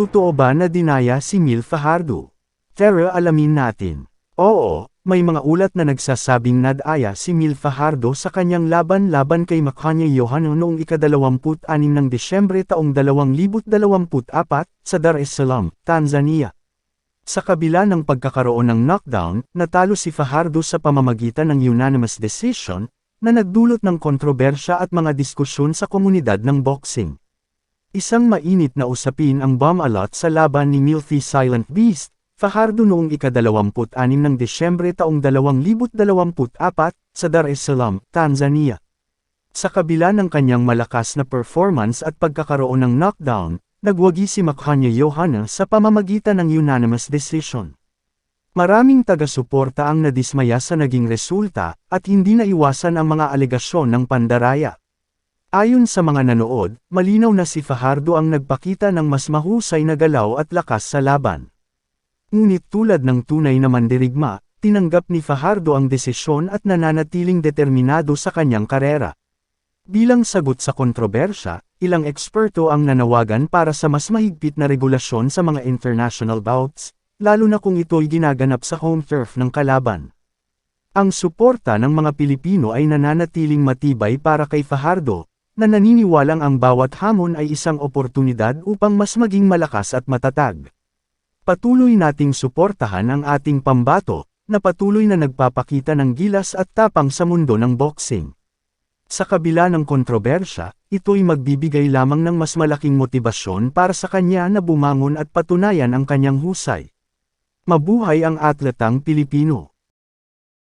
Totoo ba na dinaya si Mil Fajardo? Tara alamin natin. Oo, may mga ulat na nagsasabing nadaya si Mil Fajardo sa kanyang laban-laban kay Makanya Yohano noong ika-26 ng Desyembre taong 2024 sa Dar es Salaam, Tanzania. Sa kabila ng pagkakaroon ng knockdown, natalo si Fajardo sa pamamagitan ng unanimous decision, na nagdulot ng kontrobersya at mga diskusyon sa komunidad ng boxing. Isang mainit na usapin ang bomb alot sa laban ni Milthy Silent Beast, Fajardo noong ika-26 ng Desyembre taong 2024 sa Dar es Salaam, Tanzania. Sa kabila ng kanyang malakas na performance at pagkakaroon ng knockdown, nagwagi si Makanya Johanna sa pamamagitan ng unanimous decision. Maraming taga-suporta ang nadismaya sa naging resulta, at hindi naiwasan ang mga alegasyon ng pandaraya. Ayon sa mga nanood, malinaw na si Fajardo ang nagpakita ng mas mahusay na galaw at lakas sa laban. Ngunit tulad ng tunay na mandirigma, tinanggap ni Fajardo ang desisyon at nananatiling determinado sa kanyang karera. Bilang sagot sa kontrobersya, ilang eksperto ang nanawagan para sa mas mahigpit na regulasyon sa mga international bouts, lalo na kung ito'y ginaganap sa home turf ng kalaban. Ang suporta ng mga Pilipino ay nananatiling matibay para kay Fajardo, na naniniwalang ang bawat hamon ay isang oportunidad upang mas maging malakas at matatag. Patuloy nating suportahan ang ating pambato, na patuloy na nagpapakita ng gilas at tapang sa mundo ng boxing. Sa kabila ng kontrobersya, ito'y magbibigay lamang ng mas malaking motibasyon para sa kanya na bumangon at patunayan ang kanyang husay. Mabuhay ang atletang Pilipino!